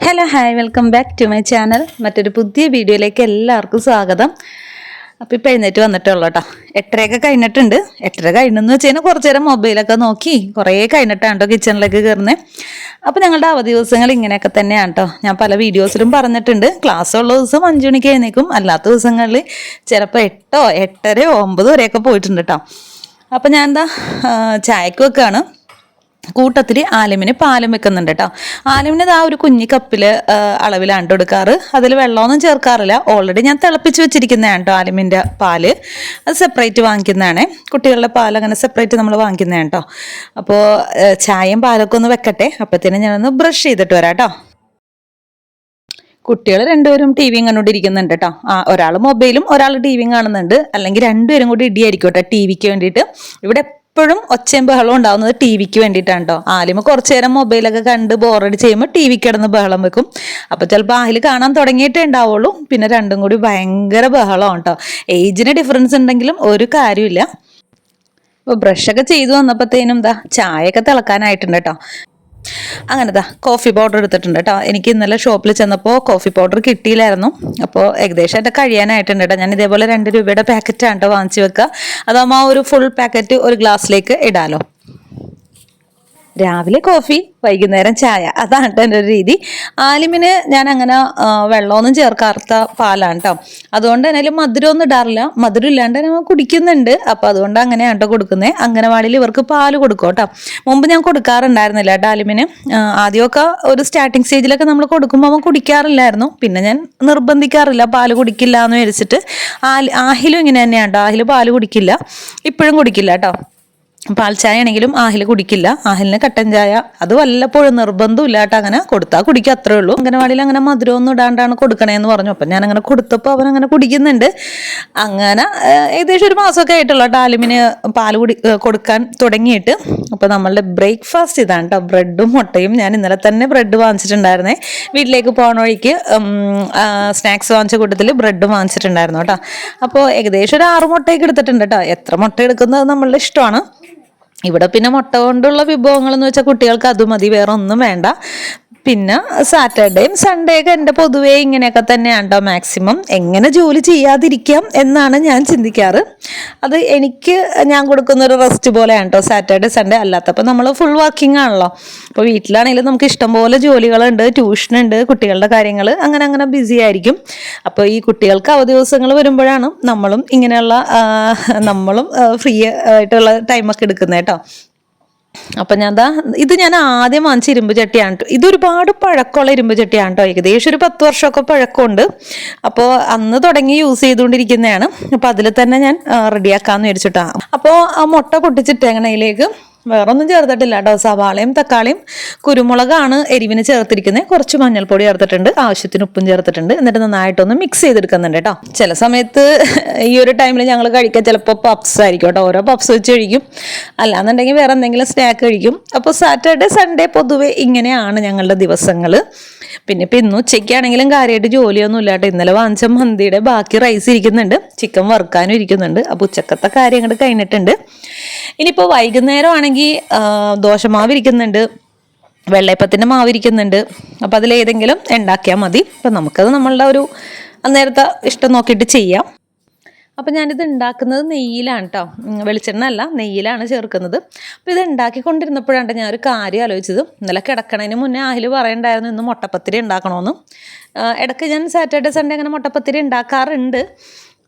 Hello hi welcome back to my channel മറ്റൊരു പുതിയ വീഡിയോയിലേക്ക് എല്ലാവർക്കും സ്വാഗതം. അപ്പോൾ ഇപ്പം എഴുന്നേറ്റ് വന്നിട്ടേ ഉള്ളൂ കേട്ടോ എട്ടരയൊക്കെ കഴിഞ്ഞിട്ടുണ്ട്. എട്ടര കഴിഞ്ഞെന്ന് വെച്ച് കഴിഞ്ഞാൽ കുറച്ച് നേരം മൊബൈലൊക്കെ നോക്കി കുറേ കഴിഞ്ഞിട്ടാണ് കേട്ടോ കിച്ചണിലേക്ക് കയറുന്നത് അപ്പം ഞങ്ങളുടെ അവധി ദിവസങ്ങൾ ഇങ്ങനെയൊക്കെ തന്നെയാണ് കേട്ടോ ഞാൻ പല വീഡിയോസിലും പറഞ്ഞിട്ടുണ്ട്. ക്ലാസ് ഉള്ള ദിവസം അഞ്ച് മണിക്ക് എഴുന്നേക്കും അല്ലാത്ത ദിവസങ്ങളിൽ ചിലപ്പോൾ എട്ടോ എട്ടരയോ ഒമ്പത് വരെയൊക്കെ പോയിട്ടുണ്ട് കേട്ടോ അപ്പം ഞാൻ എന്താ ചായക്ക് വെക്കുകയാണ് കൂട്ടത്തിൽ ആലമിന് പാലം വെക്കുന്നുണ്ട് കേട്ടോ ആലിമിന് ആ ഒരു കുഞ്ഞു കപ്പിൽ അളവിലാണ് കൊടുക്കാറ്. അതിൽ വെള്ളമൊന്നും ചേർക്കാറില്ല. ഓൾറെഡി ഞാൻ തിളപ്പിച്ച് വെച്ചിരിക്കുന്നതാണ് കേട്ടോ ആലമിന്റെ പാൽ. അത് സെപ്പറേറ്റ് വാങ്ങിക്കുന്നതാണ്. കുട്ടികളുടെ പാൽ അങ്ങനെ സെപ്പറേറ്റ് നമ്മൾ വാങ്ങിക്കുന്നതാണ് കേട്ടോ അപ്പോൾ ചായയും പാലൊക്കെ ഒന്ന് വെക്കട്ടെ. അപ്പോഴത്തേനും ഞാനൊന്ന് ബ്രഷ് ചെയ്തിട്ട് വരാം കേട്ടോ കുട്ടികൾ രണ്ടുപേരും ടി വിയും കണ്ടുകൊണ്ടിരിക്കുന്നുണ്ട് കേട്ടോ ആ ഒരാൾ മൊബൈലും ഒരാൾ ടി വിയും കാണുന്നുണ്ട്. അല്ലെങ്കിൽ രണ്ടുപേരും കൂടി ഇടിയായിരിക്കും കേട്ടോ ടി വിക്ക് വേണ്ടിയിട്ട്. ഇവിടെ എപ്പോഴും ഒച്ചയും ബഹളം ഉണ്ടാവുന്നത് ടി വിക്ക് വേണ്ടിയിട്ടാണ് കേട്ടോ ആലിമ കുറച്ചു നേരം മൊബൈലൊക്കെ കണ്ട് ബോറടി ചെയ്യുമ്പോൾ ടി വി കിടന്ന് ബഹളം വെക്കും. അപ്പോൾ ചിലപ്പോൾ ആഹിൽ കാണാൻ തുടങ്ങിയിട്ടേ ഉണ്ടാവുള്ളൂ. പിന്നെ രണ്ടും കൂടി ഭയങ്കര ബഹളമാണ് കേട്ടോ ഏജിന് ഡിഫറൻസ് ഉണ്ടെങ്കിലും ഒരു കാര്യമില്ല അപ്പോൾ ബ്രഷൊക്കെ ചെയ്തു വന്നപ്പോഴത്തേനും എന്താ ചായയൊക്കെ തിളക്കാനായിട്ടുണ്ട് കേട്ടോ അങ്ങനെതാ കോഫി പൗഡർ എടുത്തിട്ടുണ്ട് കേട്ടോ എനിക്ക് ഇന്നലെ ഷോപ്പിൽ ചെന്നപ്പോൾ കോഫി പൗഡർ കിട്ടിയില്ലായിരുന്നു. അപ്പോൾ ഏകദേശം എന്റെ കഴിയാനായിട്ടുണ്ട് കേട്ടോ ഞാൻ ഇതേപോലെ രണ്ട് രൂപയുടെ പാക്കറ്റാണ് കേട്ടോ വാങ്ങിച്ചു വെക്കുക അതാകുമ്പോൾ ആ ഒരു ഫുൾ പാക്കറ്റ് ഒരു ഗ്ലാസ്സിലേക്ക് ഇടാലോ. രാവിലെ കോഫി വൈകുന്നേരം ചായ. അതാണ് കേട്ടോ എന്റെ ഒരു രീതി. ആലിമിന് ഞാൻ അങ്ങനെ വെള്ളമൊന്നും ചേർക്കാത്ത പാലാണ് കേട്ടോ അതുകൊണ്ട് തന്നെ മധുരമൊന്നും ഇടാറില്ല. മധുരം ഇല്ലാണ്ട് തന്നെ കുടിക്കുന്നുണ്ട്. അപ്പോൾ അതുകൊണ്ട് അങ്ങനെയാണ് കേട്ടോ കൊടുക്കുന്നത് അംഗനവാടിയിൽ ഇവർക്ക് പാൽ കൊടുക്കും കേട്ടോ മുമ്പ് ഞാൻ കൊടുക്കാറുണ്ടായിരുന്നില്ല കേട്ടോ ആലിമിന്. ആദ്യമൊക്കെ ഒരു സ്റ്റാർട്ടിങ് സ്റ്റേജിലൊക്കെ നമ്മൾ കൊടുക്കുമ്പോൾ അവൻ കുടിക്കാറില്ലായിരുന്നു. പിന്നെ ഞാൻ നിർബന്ധിക്കാറില്ല പാൽ കുടിക്കില്ല എന്ന് വിചാരിച്ചിട്ട് ആഹിലും ഇങ്ങനെ തന്നെയാണ് കേട്ടോ ആഹിൽ പാൽ കുടിക്കില്ല. ഇപ്പോഴും കുടിക്കില്ല കേട്ടോ പാൽ ചായ ആണെങ്കിലും ആഹിൽ കുടിക്കില്ല. ആഹിലിന് കട്ടൻ ചായ. അത് വല്ലപ്പോഴും നിർബന്ധമില്ല കേട്ടോ അങ്ങനെ. കൊടുത്താൽ കുടിക്കുക അത്രേ ഉള്ളൂ. അംഗനവാടിയിൽ അങ്ങനെ മധുരമൊന്നും ഇടാണ്ടാണ് കൊടുക്കണേന്ന് പറഞ്ഞു. അപ്പം ഞാൻ അങ്ങനെ കൊടുത്തപ്പോൾ അവൻ അങ്ങനെ കുടിക്കുന്നുണ്ട്. അങ്ങനെ ഏകദേശം ഒരു മാസമൊക്കെ ആയിട്ടുള്ള ഡാലിമിന് പാൽ കുടി കൊടുക്കാൻ തുടങ്ങിയിട്ട്. അപ്പോൾ നമ്മളുടെ ബ്രേക്ക്ഫാസ്റ്റ് ഇതാണ് കേട്ടോ. ബ്രെഡും മുട്ടയും. ഞാൻ ഇന്നലെ തന്നെ ബ്രെഡ് വാങ്ങിച്ചിട്ടുണ്ടായിരുന്നേ. വീട്ടിലേക്ക് പോകണ വഴിക്ക് സ്നാക്സ് വാങ്ങിച്ച കൂട്ടത്തിൽ ബ്രെഡ് വാങ്ങിച്ചിട്ടുണ്ടായിരുന്നു കേട്ടോ. അപ്പോൾ ഏകദേശം ഒരു ആറ് മുട്ടയൊക്കെ എടുത്തിട്ടുണ്ട് കേട്ടോ. എത്ര മുട്ട എടുക്കുന്നത് നമ്മളുടെ ഇഷ്ടമാണ്. ഇവിടെ പിന്നെ മുട്ട കൊണ്ടുള്ള വിഭവങ്ങൾ എന്ന് വെച്ചാൽ കുട്ടികൾക്ക് അത് മതി വേറെ ഒന്നും വേണ്ട. പിന്നെ സാറ്റർഡേയും സൺഡേ ഒക്കെ എന്റെ പൊതുവേ ഇങ്ങനെയൊക്കെ തന്നെയാണ് കേട്ടോ മാക്സിമം എങ്ങനെ ജോലി ചെയ്യാതിരിക്കാം എന്നാണ് ഞാൻ ചിന്തിക്കാറ്. അത് എനിക്ക് ഞാൻ കൊടുക്കുന്ന ഒരു റെസ്റ്റ് പോലെയാണ് കേട്ടോ സാറ്റർഡേ സൺഡേ അല്ലാത്തപ്പോൾ നമ്മൾ ഫുൾ വർക്കിംഗ് ആണല്ലോ. അപ്പോൾ വീട്ടിലാണെങ്കിലും നമുക്ക് ഇഷ്ടംപോലെ ജോലികളുണ്ട് ട്യൂഷനുണ്ട് കുട്ടികളുടെ കാര്യങ്ങൾ അങ്ങനെ അങ്ങനെ ബിസി ആയിരിക്കും. അപ്പോൾ ഈ കുട്ടികൾക്ക് അവധി ദിവസങ്ങൾ വരുമ്പോഴാണ് നമ്മളും ഇങ്ങനെയുള്ള നമ്മളും ഫ്രീ ആയിട്ടുള്ള ടൈമൊക്കെ എടുക്കുന്നത് കേട്ടോ. അപ്പം ഞാൻ ദാ ഇത് ഞാൻ ആദ്യം വാങ്ങിച്ച ഇരുമ്പ് ചട്ടിയാണ് കേട്ടോ ഇത് ഒരുപാട് പഴക്കമുള്ള ഇരുമ്പ് ചട്ടിയാണ് കേട്ടോ ഏകദേശം. ഒരു പത്ത് വർഷമൊക്കെ പഴക്കമുണ്ട്. അപ്പോൾ അന്ന് തുടങ്ങി യൂസ് ചെയ്തുകൊണ്ടിരിക്കുന്നതാണ്. അപ്പോൾ അതിൽ തന്നെ ഞാൻ റെഡിയാക്കാമെന്ന് വിചാരിച്ചിട്ടാണ് അപ്പോൾ ആ മുട്ട പൊട്ടിച്ചിട്ട് എങ്ങനെയിലേക്ക് വേറെ ഒന്നും ചേർത്തിട്ടില്ല കേട്ടോ. സവാളയും തക്കാളിയും കുരുമുളകാണ് എരിവിന് ചേർത്തിരിക്കുന്നത് കുറച്ച് മഞ്ഞൾപ്പൊടി ചേർത്തിട്ടുണ്ട്. ആവശ്യത്തിന് ഉപ്പും ചേർത്തിട്ടുണ്ട്. എന്നിട്ട് നന്നായിട്ടൊന്ന് മിക്സ് ചെയ്തെടുക്കുന്നുണ്ട് കേട്ടോ. ചില സമയത്ത് ഈ ഒരു ടൈമിൽ ഞങ്ങൾ കഴിക്കാൻ ചിലപ്പോൾ പപ്സ് ആയിരിക്കും കേട്ടോ. ഓരോ പപ്സ് വെച്ച് കഴിക്കും. അല്ലാന്നുണ്ടെങ്കിൽ വേറെ എന്തെങ്കിലും സ്നാക്ക് കഴിക്കും. അപ്പോൾ സാറ്റർഡേ സൺഡേ പൊതുവെ ഇങ്ങനെയാണ് ഞങ്ങളുടെ ദിവസങ്ങൾ പിന്നെ ഇപ്പം ഇന്ന് ഉച്ചയ്ക്കാണെങ്കിലും കാര്യമായിട്ട് ജോലിയൊന്നും ഇല്ല കേട്ടോ ഇന്നലെ വാങ്ങിച്ച മന്തിയുടെ ബാക്കി റൈസ് ഇരിക്കുന്നുണ്ട്. ചിക്കൻ വറുക്കാനും ഇരിക്കുന്നുണ്ട്. അപ്പോൾ ഉച്ചക്കത്തെ കാര്യം അങ്ങോട്ട് കഴിഞ്ഞിട്ടുണ്ട്. ഇനിയിപ്പോൾ വൈകുന്നേരം ആണെങ്കിൽ ദോശമാവ് ഇരിക്കുന്നുണ്ട്. വെള്ളയപ്പത്തിന്റെ മാവ് ഇരിക്കുന്നുണ്ട്. അപ്പോൾ അതിലേതെങ്കിലും ഉണ്ടാക്കിയാൽ മതി. അപ്പം നമുക്കത് നമ്മളുടെ ഒരു അന്നേരത്തെ ഇഷ്ടം നോക്കിയിട്ട് ചെയ്യാം. അപ്പം ഞാനിത് ഉണ്ടാക്കുന്നത് നെയ്യിലാണ് കേട്ടോ വെളിച്ചെണ്ണ അല്ല നെയ്യിലാണ് ചേർക്കുന്നത്. അപ്പോൾ ഇത് ഉണ്ടാക്കിക്കൊണ്ടിരുന്നപ്പോഴാണ് ഞാൻ ഒരു കാര്യം ആലോചിച്ചത്. ഇന്നലെ കിടക്കണതിന് മുന്നേ ആഹിൽ പറയണ്ടായിരുന്നു ഇന്ന് മുട്ടപ്പത്തിരി ഉണ്ടാക്കണമെന്ന് ഇടയ്ക്ക് ഞാൻ സാറ്റർഡേ സൺഡേ അങ്ങനെ മുട്ടപ്പത്തിരി ഉണ്ടാക്കാറുണ്ട്.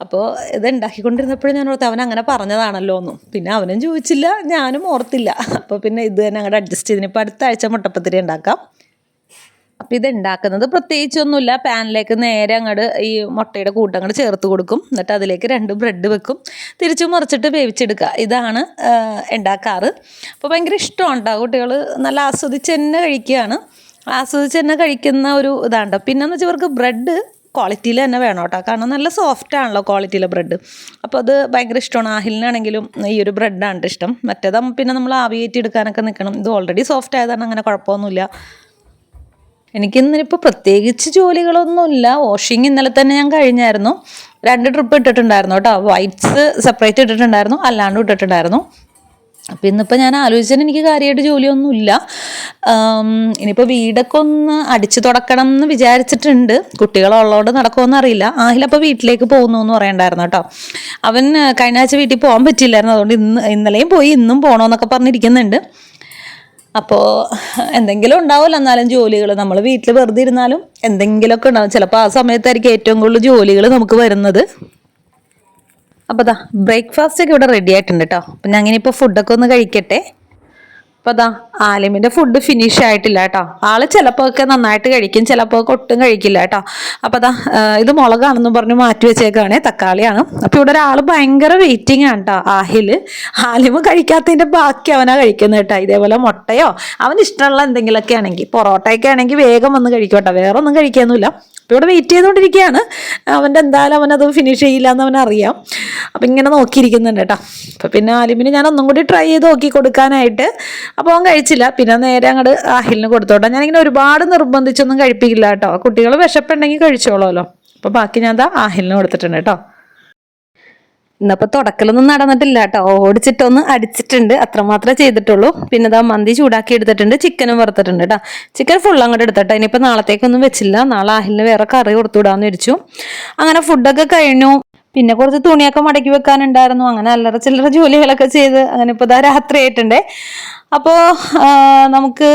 അപ്പോൾ ഇത് ഉണ്ടാക്കിക്കൊണ്ടിരുന്നപ്പോഴും ഞാൻ ഓർത്ത് അവൻ അങ്ങനെ പറഞ്ഞതാണല്ലോ എന്നും പിന്നെ അവനും ചോദിച്ചില്ല ഞാനും ഓർത്തില്ല. അപ്പോൾ പിന്നെ ഇത് തന്നെ അങ്ങോട്ട് അഡ്ജസ്റ്റ് ചെയ്തിന് ഇപ്പോൾ അടുത്ത ആഴ്ച മുട്ടപ്പത്തിരി ഉണ്ടാക്കാം. അപ്പോൾ ഇത് ഉണ്ടാക്കുന്നത് പ്രത്യേകിച്ചൊന്നുമില്ല. പാനിലേക്ക് നേരെ അങ്ങോട്ട് ഈ മുട്ടയുടെ കൂട്ടം അങ്ങോട്ട് ചേർത്ത് കൊടുക്കും. എന്നിട്ട് അതിലേക്ക് രണ്ട് ബ്രെഡ് വെക്കും. തിരിച്ചു മറിച്ചിട്ട് വേവിച്ചെടുക്കുക. ഇതാണ് ഉണ്ടാക്കാറ്. അപ്പോൾ ഭയങ്കര ഇഷ്ടമാണ് കേട്ടോ കുട്ടികൾ നല്ല ആസ്വദിച്ച് തന്നെ കഴിക്കുകയാണ്. ആസ്വദിച്ച് തന്നെ കഴിക്കുന്ന ഒരു ഇതാണ് പിന്നെന്ന് വെച്ചാൽ ഇവർക്ക് ബ്രെഡ് ക്വാളിറ്റിയിൽ തന്നെ വേണം കേട്ടോ. കാരണം നല്ല സോഫ്റ്റ് ആണല്ലോ ക്വാളിറ്റിയിലെ ബ്രെഡ് അപ്പോൾ അത് ഭയങ്കര ഇഷ്ടമാണ്. ആഹിലിനാണെങ്കിലും ഈ ഒരു ബ്രെഡാണ് ഇഷ്ടം. മറ്റേതാകുമ്പോൾ പിന്നെ നമ്മൾ ആവിയേറ്റി എടുക്കാനൊക്കെ നിൽക്കണം ഇത് ഓൾറെഡി സോഫ്റ്റ് ആയതാണ്. അങ്ങനെ കുഴപ്പമൊന്നുമില്ല. എനിക്കിന്നിപ്പോൾ പ്രത്യേകിച്ച് ജോലികളൊന്നുമില്ല. വാഷിംഗ് ഇന്നലെ തന്നെ ഞാൻ കഴിഞ്ഞായിരുന്നു. രണ്ട് ട്രിപ്പ് ഇട്ടിട്ടുണ്ടായിരുന്നു കേട്ടോ വൈറ്റ്സ് സെപ്പറേറ്റ് ഇട്ടിട്ടുണ്ടായിരുന്നു. അല്ലാണ്ടും ഇട്ടിട്ടുണ്ടായിരുന്നു. അപ്പം ഇന്നിപ്പോൾ ഞാൻ ആലോചിച്ചാൽ എനിക്ക് കാര്യമായിട്ട് ജോലിയൊന്നുമില്ല. ഇനിയിപ്പോൾ വീടൊക്കെ ഒന്ന് അടിച്ചു തുടക്കണം എന്ന് വിചാരിച്ചിട്ടുണ്ട്. കുട്ടികളുള്ളതുകൊണ്ട് നടക്കുമെന്ന് അറിയില്ല. ആഹിലപ്പോൾ വീട്ടിലേക്ക് പോകുന്നു എന്ന് പറയണ്ടായിരുന്നു കേട്ടോ അവൻ കഴിഞ്ഞ ആഴ്ച വീട്ടിൽ പോകാൻ പറ്റില്ലായിരുന്നു അതുകൊണ്ട് ഇന്ന് ഇന്നലെയും പോയി ഇന്നും പോകണമെന്നൊക്കെ പറഞ്ഞിരിക്കുന്നുണ്ട്. അപ്പോൾ എന്തെങ്കിലും ഉണ്ടാവുമല്ലോ എന്നാലും ജോലികൾ നമ്മൾ വീട്ടിൽ വെറുതെ ഇരുന്നാലും എന്തെങ്കിലുമൊക്കെ ഉണ്ടാവും. ചിലപ്പോൾ ആ സമയത്തായിരിക്കും ഏറ്റവും കൂടുതൽ ജോലികൾ നമുക്ക് വരുന്നത്. അപ്പോൾ അതാ ബ്രേക്ക്ഫാസ്റ്റ് ഒക്കെ ഇവിടെ റെഡി ആയിട്ടുണ്ട് കേട്ടോ അപ്പം ഞാൻ ഇങ്ങനെ ഇപ്പോൾ ഫുഡൊക്കെ ഒന്ന് കഴിക്കട്ടെ. അതാ ആലിമിന്റെ ഫുഡ് ഫിനിഷ് ആയിട്ടില്ല കേട്ടോ. ആൾ ചിലപ്പോ ഒക്കെ നന്നായിട്ട് കഴിക്കും ചിലപ്പോൾ ഒക്കെ ഒട്ടും കഴിക്കില്ല കേട്ടോ. അപ്പൊ അതാ ഇത് മുളകാണെന്ന് പറഞ്ഞ് മാറ്റി വെച്ചേക്കാണേ തക്കാളിയാണ്. അപ്പൊ ഇവിടെ ഒരാൾ ഭയങ്കര വെയിറ്റിംഗ് ആണ് കേട്ടോ ആഹിൽ. ആലിമ് കഴിക്കാത്തതിന്റെ ബാക്കി അവനാ കഴിക്കുന്നത് കേട്ടോ ഇതേപോലെ മുട്ടയോ അവന് ഇഷ്ടമുള്ള എന്തെങ്കിലുമൊക്കെ ആണെങ്കിൽ പൊറോട്ടയൊക്കെ ആണെങ്കിൽ വേഗം വന്ന് കഴിക്കും കേട്ടോ വേറെ ഒന്നും കഴിക്കാനൊന്നുമില്ല. അപ്പോൾ ഇവിടെ വെയിറ്റ് ചെയ്തുകൊണ്ടിരിക്കുകയാണ് അവന്റെ എന്തായാലും അവനത് ഫിനിഷ് ചെയ്യില്ല എന്ന് അവനറിയാം അപ്പം ഇങ്ങനെ നോക്കിയിരിക്കുന്നുണ്ട് കേട്ടോ. അപ്പം പിന്നെ ആലിമിന് ഞാൻ ഒന്നും കൂടി ട്രൈ ചെയ്ത് നോക്കി കൊടുക്കാനായിട്ട്. അപ്പോൾ അവൻ കഴിച്ചില്ല. പിന്നെ നേരെ അങ്ങോട്ട് ആഹിലിന് കൊടുത്തോട്ടെ. ഞാനിങ്ങനെ ഒരുപാട് നിർബന്ധിച്ചൊന്നും കഴിപ്പിക്കില്ല കേട്ടോ. കുട്ടികൾ വിശപ്പുണ്ടെങ്കിൽ കഴിച്ചോളൂല്ലോ അപ്പോൾ ബാക്കി ഞാൻ അതാ ആഹിലിന് കൊടുത്തിട്ടുണ്ട് കേട്ടോ. ഇന്നപ്പോൾ തുടക്കലൊന്നും നടന്നിട്ടില്ല കേട്ടോ ഓടിച്ചിട്ടൊന്ന് അടിച്ചിട്ടുണ്ട്. അത്രമാത്രമേ ചെയ്തിട്ടുള്ളൂ. പിന്നെ ഇതാ മന്തി ചൂടാക്കി എടുത്തിട്ടുണ്ട്. ചിക്കനും വറുത്തിട്ടുണ്ട് കേട്ടോ ചിക്കൻ ഫുൾ അങ്ങോട്ട് എടുത്തിട്ടോ ഇനിയിപ്പോൾ നാളത്തേക്കൊന്നും വെച്ചില്ല. നാളെ ആഹിലിന് വേറെ കറി കൊടുത്തു വിടാമെന്ന് വിരിച്ചു അങ്ങനെ ഫുഡൊക്കെ കഴിഞ്ഞു. പിന്നെ കുറച്ച് തുണിയൊക്കെ മടക്കി വെക്കാനുണ്ടായിരുന്നു. അങ്ങനെ അല്ലറ ചില്ലറ ജോലികളൊക്കെ ചെയ്ത് അങ്ങനെ ഇപ്പോൾ ഇതാ രാത്രി ആയിട്ടുണ്ടേ. അപ്പോൾ നമുക്ക്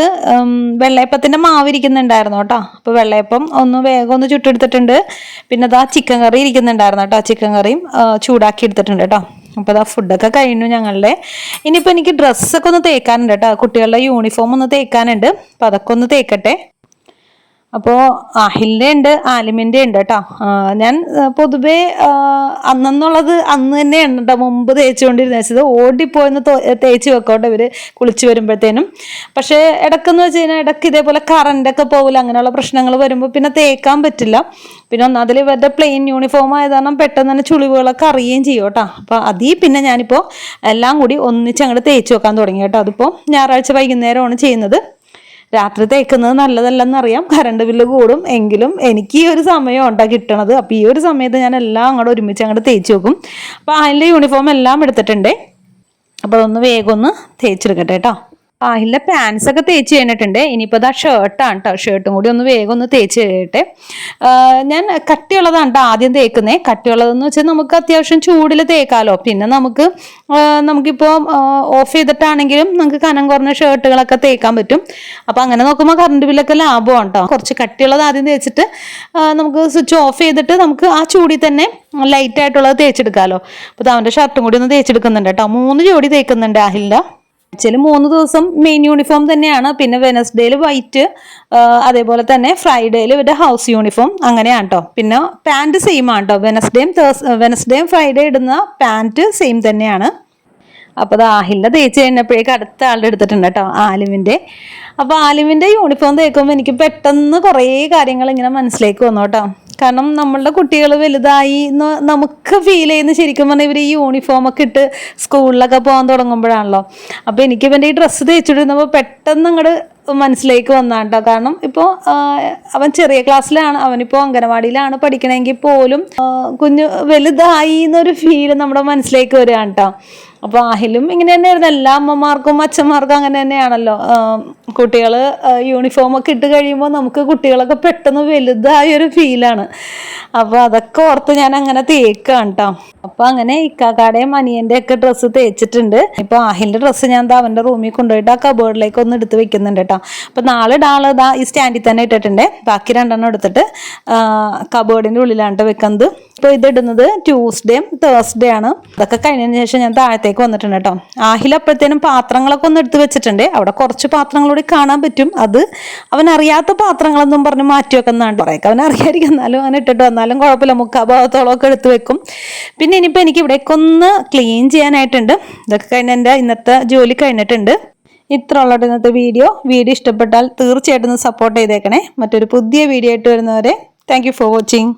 വെള്ളയപ്പത്തിന്റെ മാവ് ഇരിക്കുന്നുണ്ടായിരുന്നു കേട്ടോ. അപ്പോൾ വെള്ളയപ്പം ഒന്ന് വേഗം ഒന്ന് ചുട്ടെടുത്തിട്ടുണ്ട്. പിന്നെ അതാ ചിക്കൻ കറി ഇരിക്കുന്നുണ്ടായിരുന്നു കേട്ടോ. ചിക്കൻ കറിയും ചൂടാക്കി എടുത്തിട്ടുണ്ട് കേട്ടോ. അപ്പോൾ അതാ ഫുഡൊക്കെ കഴിഞ്ഞു ഞങ്ങളുടെ. ഇനിയിപ്പോൾ എനിക്ക് ഡ്രസ്സൊക്കെ ഒന്ന് തേക്കാനുണ്ട് കേട്ടോ. കുട്ടികളുടെ യൂണിഫോം ഒന്ന് തേക്കാനുണ്ട്. അപ്പോൾ അതൊക്കെ ഒന്ന് തേക്കട്ടെ. അപ്പോൾ അഹിലിന്റെ ഉണ്ട് ആലിമിന്റെ ഉണ്ട് കേട്ടോ ഞാൻ പൊതുവേ അന്നെന്നുള്ളത് അന്ന് തന്നെയാണ് കേട്ടോ മുമ്പ് തേച്ചുകൊണ്ടിരുന്ന വെച്ചത് ഓടിപ്പോയെന്ന് തേച്ച് വെക്കോട്ടെ ഇവർ കുളിച്ച് വരുമ്പോഴത്തേനും. പക്ഷേ ഇടക്കെന്ന് വെച്ച് കഴിഞ്ഞാൽ ഇടയ്ക്ക് ഇതേപോലെ കറണ്ടൊക്കെ പോകില്ല അങ്ങനെയുള്ള പ്രശ്നങ്ങൾ വരുമ്പോൾ പിന്നെ തേക്കാൻ പറ്റില്ല. പിന്നെ ഒന്നാതിൽ ഇവരുടെ പ്ലെയിൻ യൂണിഫോം ആയത് കാരണം പെട്ടെന്ന് തന്നെ ചുളിവുകളൊക്കെ അറിയുകയും ചെയ്യും കേട്ടോ. അപ്പോൾ അതിൽ പിന്നെ ഞാനിപ്പോൾ എല്ലാം കൂടി ഒന്നിച്ച് അങ്ങോട്ട് തേച്ച് വെക്കാൻ തുടങ്ങി കേട്ടോ. അതിപ്പോൾ ഞായറാഴ്ച വൈകുന്നേരമാണ് ചെയ്യുന്നത്. രാത്രി തേക്കുന്നത് നല്ലതല്ലെന്നറിയാം. കറണ്ട് ബില്ല് കൂടും. എങ്കിലും എനിക്ക് ഈ ഒരു സമയം ഉണ്ടാ കിട്ടണത്? അപ്പോൾ ഈ ഒരു സമയത്ത് ഞാൻ എല്ലാം അങ്ങോട്ട് ഒരുമിച്ച് അങ്ങോട്ട് തേച്ച് വെക്കും. അപ്പോൾ അതിന്റെ യൂണിഫോം എല്ലാം എടുത്തിട്ടുണ്ട്. അപ്പോൾ അതൊന്ന് വേഗം ഒന്ന് തേച്ചെടുക്കട്ടെ കേട്ടോ. ആഹിലെ പാൻസ് ഒക്കെ തേച്ച് കഴിഞ്ഞിട്ടുണ്ട്. ഇനിയിപ്പോൾ ഇതാ ഷർട്ടാണ് കേട്ടോ ഷർട്ടും കൂടി ഒന്ന് വേഗം ഒന്ന് തേച്ച് കഴിയട്ടെ ഞാൻ കട്ടിയുള്ളതാണ് കേട്ടോ ആദ്യം തേക്കുന്നത് കട്ടിയുള്ളതെന്ന് വെച്ചാൽ നമുക്ക് അത്യാവശ്യം ചൂടിൽ തേക്കാലോ. പിന്നെ നമുക്ക് നമുക്കിപ്പോൾ ഓഫ് ചെയ്തിട്ടാണെങ്കിലും നമുക്ക് കനം കുറഞ്ഞ ഷർട്ടുകളൊക്കെ തേക്കാൻ പറ്റും. അപ്പോൾ അങ്ങനെ നോക്കുമ്പോൾ കറണ്ട് ബില്ലൊക്കെ ലാഭമാണ് കേട്ടോ കുറച്ച് കട്ടിയുള്ളത് ആദ്യം തേച്ചിട്ട് നമുക്ക് സ്വിച്ച് ഓഫ് ചെയ്തിട്ട് നമുക്ക് ആ ചൂടിൽ തന്നെ ലൈറ്റായിട്ടുള്ളത് തേച്ചെടുക്കാമല്ലോ അപ്പോൾ അവന്റെ ഷർട്ടും കൂടി ഒന്ന് തേച്ചെടുക്കുന്നുണ്ട് കേട്ടോ മൂന്ന് ജോഡി തേക്കുന്നുണ്ട് ആഹിലിന്റെ ആക്ച്വലി മൂന്ന് ദിവസം മെയിൻ യൂണിഫോം തന്നെയാണ്. പിന്നെ വെനസ്ഡേയിൽ വൈറ്റ് അതേപോലെ തന്നെ ഫ്രൈഡേയിൽ ഇവരുടെ ഹൗസ് യൂണിഫോം അങ്ങനെയാണ് കേട്ടോ പിന്നെ പാന്റ് സെയിം ആണ് കേട്ടോ വെനസ്ഡേയും വെനസ്ഡേയും ഫ്രൈഡേ ഇടുന്ന പാന്റ് സെയിം തന്നെയാണ്. അപ്പോൾ അത് ആഹിലിന്റെ തേച്ച് കഴിഞ്ഞപ്പോഴേക്ക് അടുത്ത ആളുടെ എടുത്തിട്ടുണ്ട് കേട്ടോ ആലിമിന്റെ. അപ്പോൾ ആലിമിന്റെ യൂണിഫോം തേക്കുമ്പോൾ എനിക്ക് പെട്ടെന്ന് കുറേ കാര്യങ്ങൾ ഇങ്ങനെ മനസ്സിലേക്ക് വന്നു കേട്ടോ. കാരണം നമ്മളുടെ കുട്ടികൾ വലുതായി എന്ന് നമുക്ക് ഫീൽ ചെയ്യുന്ന ശരിക്കും പറഞ്ഞാൽ ഇവർ ഈ യൂണിഫോം ഒക്കെ ഇട്ട് സ്കൂളിലൊക്കെ പോകാൻ തുടങ്ങുമ്പോഴാണല്ലോ. അപ്പോൾ എനിക്ക് ഇവന്റെ ഈ ഡ്രസ്സ് തേച്ചിട്ടിരുന്നപ്പോൾ പെട്ടെന്ന് അങ്ങോട്ട് മനസ്സിലേക്ക് വന്നാണ് കേട്ടോ കാരണം ഇപ്പോൾ അവൻ ചെറിയ ക്ലാസ്സിലാണ് അവനിപ്പോൾ അംഗനവാടിയിലാണ് പഠിക്കണമെങ്കിൽ പോലും കുഞ്ഞ് വലുതായി എന്നൊരു ഫീൽ നമ്മുടെ മനസ്സിലേക്ക് വരികയാണ് കേട്ടോ അപ്പോൾ ആഹിലും ഇങ്ങനെ തന്നെയായിരുന്നു. എല്ലാ അമ്മമാർക്കും അച്ഛന്മാർക്കും അങ്ങനെ തന്നെയാണല്ലോ. കുട്ടികൾ യൂണിഫോം ഒക്കെ ഇട്ട് കഴിയുമ്പോൾ നമുക്ക് കുട്ടികളൊക്കെ പെട്ടെന്ന് വലുതായ ഒരു ഫീലാണ് അപ്പോൾ അതൊക്കെ ഓർത്ത് ഞാൻ അങ്ങനെ തേക്കാണ് കേട്ടോ അപ്പോൾ അങ്ങനെ ഇക്കാക്കാടെയും അനിയന്റെ ഒക്കെ ഡ്രസ്സ് തേച്ചിട്ടുണ്ട്. ഇപ്പോൾ ആഹിലിന്റെ ഡ്രസ്സ് ഞാൻ എന്താ അവന്റെ റൂമിൽ കൊണ്ടുപോയിട്ട് ആ കബോർഡിലേക്ക് ഒന്ന് എടുത്ത് വെക്കുന്നുണ്ട് കേട്ടോ അപ്പോൾ നാല് ഡാൾ ഇതാ ഈ സ്റ്റാൻഡിൽ തന്നെ ഇട്ടിട്ടുണ്ട്. ബാക്കി രണ്ടെണ്ണം എടുത്തിട്ട് കബോർഡിന്റെ ഉള്ളിലാണ് വെക്കുന്നത് ഇപ്പോൾ ഇത് ഇടുന്നത് ട്യൂസ്ഡേയും തേഴ്സ്ഡേ ആണ്. അതൊക്കെ കഴിഞ്ഞതിന് ശേഷം ഞാൻ താഴത്തേക്ക് വന്നിട്ടുണ്ട് കേട്ടോ. ആഹിൽ അപ്പോഴത്തേനും പാത്രങ്ങളൊക്കെ ഒന്ന് എടുത്ത് വെച്ചിട്ടുണ്ട്. അവിടെ കുറച്ച് പാത്രങ്ങളൂടി കാണാൻ പറ്റും. അത് അവൻ അറിയാത്ത പാത്രങ്ങളൊന്നും പറഞ്ഞ് മാറ്റി വെക്കുന്നതാണ് കുറേയൊക്കെ അവൻ അറിയാതിരിക്കുന്നാലും അവൻ ഇട്ടിട്ട് വന്നാലും കുഴപ്പമില്ല. മുക്കാ ഭാഗത്തോളം ഒക്കെ എടുത്ത് വെക്കും. പിന്നെ ഇനിയിപ്പോൾ എനിക്ക് ഇവിടേക്ക് ഒന്ന് ക്ലീൻ ചെയ്യാനായിട്ടുണ്ട്. ഇതൊക്കെ കഴിഞ്ഞ എന്റെ ഇന്നത്തെ ജോലി കഴിഞ്ഞിട്ടുണ്ട്. ഇത്ര ഉള്ളത് ഇന്നത്തെ വീഡിയോ. വീഡിയോ ഇഷ്ടപ്പെട്ടാൽ തീർച്ചയായിട്ടും സപ്പോർട്ട് ചെയ്തേക്കണേ. മറ്റൊരു പുതിയ വീഡിയോ ആയിട്ട് വരുന്നവരെ താങ്ക് ഫോർ വാച്ചിങ്